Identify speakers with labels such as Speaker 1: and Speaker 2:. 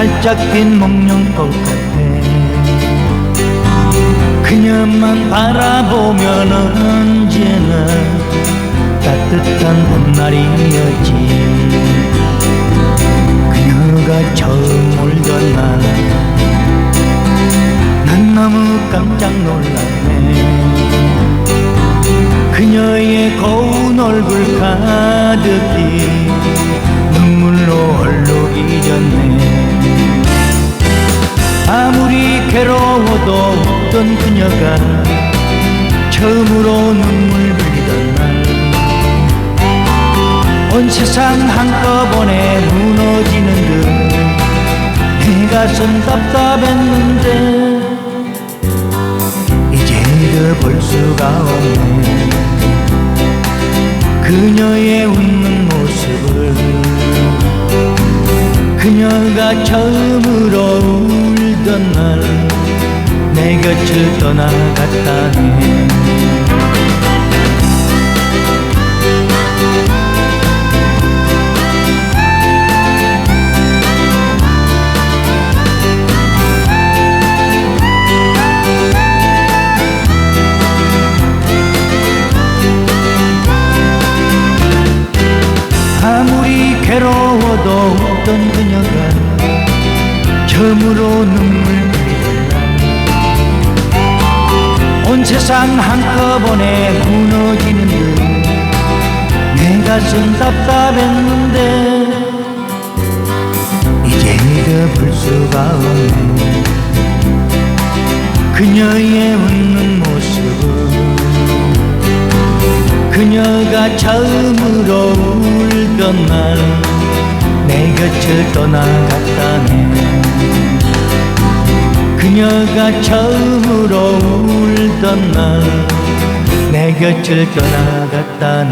Speaker 1: 반짝 핀 목련꽃 같아. 그녀만 바라보면 언제나 따뜻한 봄날이었지. 그녀가 처음 울던 날난 너무 깜짝 놀랐네. 그녀의 고운 얼굴 가득 아무리 괴로워도 웃던 그녀가 처음으로 눈물 흘리던 날. 온 세상 한꺼번에 무너지는 듯내 가슴 답답했는데 이제 더볼 수가 없네. 그녀의 웃는 모습을 그녀가 처음으로 울던 날 내 곁을 떠나갔다네 아무리 괴로워도 웃던 그녀가 처음으로 눈물 날온 세상 한꺼번에 무너지는 듯내 가슴 답답했는데 이제 잊어볼 수가 없네. 그녀의 웃는 모습을 그녀가 처음으로 울던 날 내 곁을 떠나갔다네 그녀가 처음으로 울던 날 내 곁을 떠나갔다네